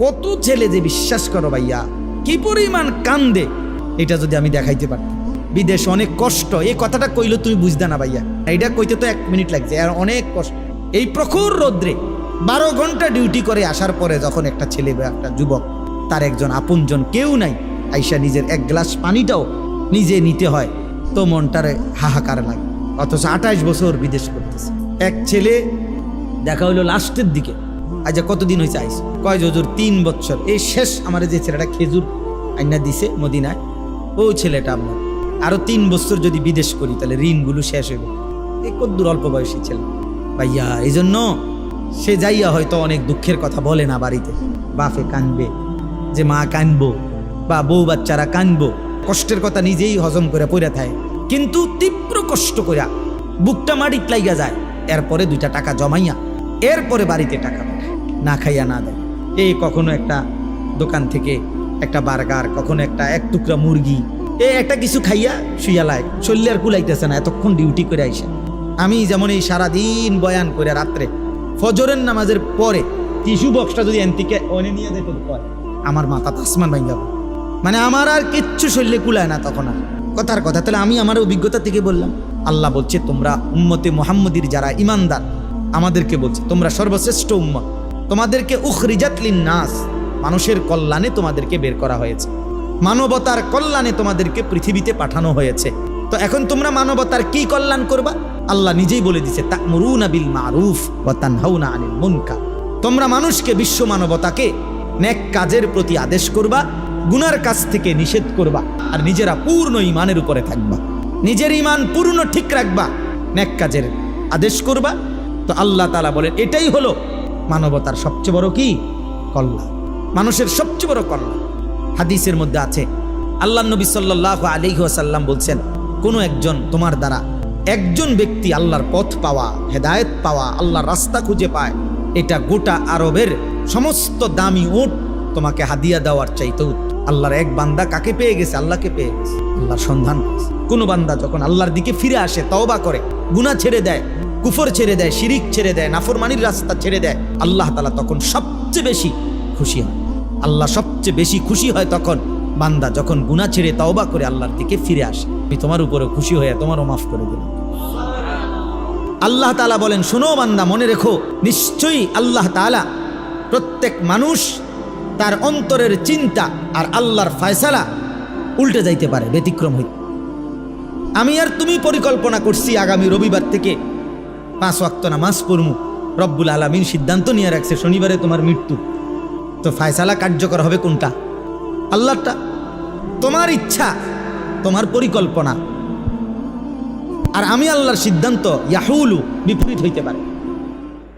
কত ছেলে যে বিশ্বাস করো ভাইয়া? কি পরিমাণ কান্দে? এটা যদি আমি দেখাইতে পারতাম। বিদেশ অনেক কষ্ট এই কথাটা কইলে তুমি বুঝতে না ভাইয়া। এটা কইতে তো এক মিনিট লাগছে, আর অনেক কষ্ট। এই প্রখর রৌদ্রে বারো ঘণ্টা ডিউটি করে আসার পরে যখন একটা ছেলে বা একটা যুবক, তার একজন আপনজন কেউ নাই, আইসা নিজের এক গ্লাস পানিটাও নিজে নিতে হয়, তো মনটারে হাহাকার লাগে। অথচ আঠাশ বছর বিদেশ করতেছে। এক ছেলে দেখা হইল লাস্টের দিকে। আজ কতদিন হয়েছে আইস? কয় জজুর তিন বছর এই শেষ আমার যে ছেলেটা খেজুর আইনা দিছে মদিনায়, ও ছেলেটা আমার। আরও তিন বছর যদি বিদেশ করি, তাহলে ঋণগুলো শেষ হইব। এই কদ্দুর অল্প বয়সী ছেলে। ভাইয়া এই জন্য সে যাইয়া হয়তো অনেক দুঃখের কথা বলে না বাড়িতে। বাপে কানবে যে মা কানবো বা বউ বাচ্চারা কানবো। কষ্টের কথা নিজেই হজম করে পড়ে থাকে। কিন্তু তীব্র কষ্ট কইরা বুকটা মাটিত লাইগা যায়। এরপরে দুইটা টাকা জমাইয়া, এরপরে বাড়িতে টাকা না খাইয়া না দেয়। এই কখনো একটা দোকান থেকে একটা বার্গার, কখনো একটা এক টুকরা মুরগি। এ একটা কিছু খাইয়া শুইয়ালায় শরীরে আর কুলাইতেছে না, এতক্ষণ ডিউটি করে আইসা। আমি যেমন এই সারাদিন বয়ান করে রাত্রে ফজরের নামাজের পরে টিস্যু বক্সটা যদি এনতিকে অনে নিয়ে যেত আমার মাথা তাসমান ভাই যাবে মানে আমার আর কিচ্ছু শরীরে কুলায় না তখন আর। কথার কথা, তাহলে আমি আমার অভিজ্ঞতা থেকে বললাম, আল্লাহ বলছে, তোমরা উম্মতে মোহাম্মদীর যারা ইমানদার, আমাদেরকে বলছে, তোমরা সর্বশ্রেষ্ঠ উম্মত। তোমাদেরকে উখরিজাতলিন নাস মানুষের কল্যাণে তোমাদেরকে বের করা হয়েছে। মানবতার কল্যাণে তোমাদেরকে পৃথিবীতে পাঠানো হয়েছে। তো এখন তোমরা মানবতার কি কল্যাণ করবা? আল্লাহ নিজেই বলে দিছে বিল মারুফ তোমরা মানুষকে বিশ্ব মানবতাকে নেক কাজের প্রতি আদেশ করবা, গুনার কাজ থেকে নিষেধ করবা, আর নিজেরা পূর্ণ ইমানের উপরে থাকবা। নিজের ইমান পূর্ণ ঠিক রাখবা নেক কাজের আদেশ করবা। তো আল্লাহ তালা বলেন এটাই হলো মানবতার সবচেয়ে বড় কি? কল্যাণ মানুষের সবচেয়ে বড় কল্যাণ হাদিসের মধ্যে আছে, আল্লাহ নবী সাল্লাহ আলিহাসাল্লাম বলছেন, কোনো একজন তোমার দ্বারা একজন ব্যক্তি আল্লাহর পথ পাওয়া, হেদায়েত পাওয়া, আল্লাহর রাস্তা খুঁজে পায়, এটা গোটা আরবের সমস্ত দামি ওট তোমাকে হাদিয়া দেওয়ার চাইতে আল্লাহর এক বান্দা কাকে পেয়ে গেছে? আল্লাহকে পেয়ে গেছে। আল্লাহর সন্ধান। কোনো বান্দা যখন আল্লাহর দিকে ফিরে আসে, তওবা করে, গুনাহ ছেড়ে দেয় কুফর ছেড়ে দেয়, শিরিক ছেড়ে দেয়, নাফরমানির রাস্তা ছেড়ে দেয়, আল্লাহ তালা তখন সবচেয়ে বেশি খুশি হয়। আল্লাহ সবচেয়ে বেশি খুশি হয় তখন বান্দা যখন গুনাহ ছেড়ে তওবা করে আল্লাহর দিকে ফিরে আসে। আমি তোমার উপরে খুশি হয়ে তোমারও মাফ করে দিলাম। আল্লাহ তালা বলেন, শোনো বান্দা, মনে রেখো, নিশ্চয়ই আল্লাহ তালা প্রত্যেক মানুষ তার অন্তরের চিন্তা আর আল্লাহর ফয়সালা উল্টে যাইতে পারে, ব্যতিক্রম হইতে। আমি আর তুমি পরিকল্পনা করছি আগামী রবিবার থেকে পাঁচ ওয়াক্ত নামাজ পড়মু। রব্বুল আলমিন সিদ্ধান্ত নিয়ে রাখছে, শনিবারে তোমার মৃত্যু। তো ফায়সালা কার্যকর হবে কোনটা? আল্লাহটা। তোমার ইচ্ছা, তোমার পরিকল্পনা। আর আমি আল্লাহর সিদ্ধান্ত, ইয়াহুলু বিপরীত হইতে পারে।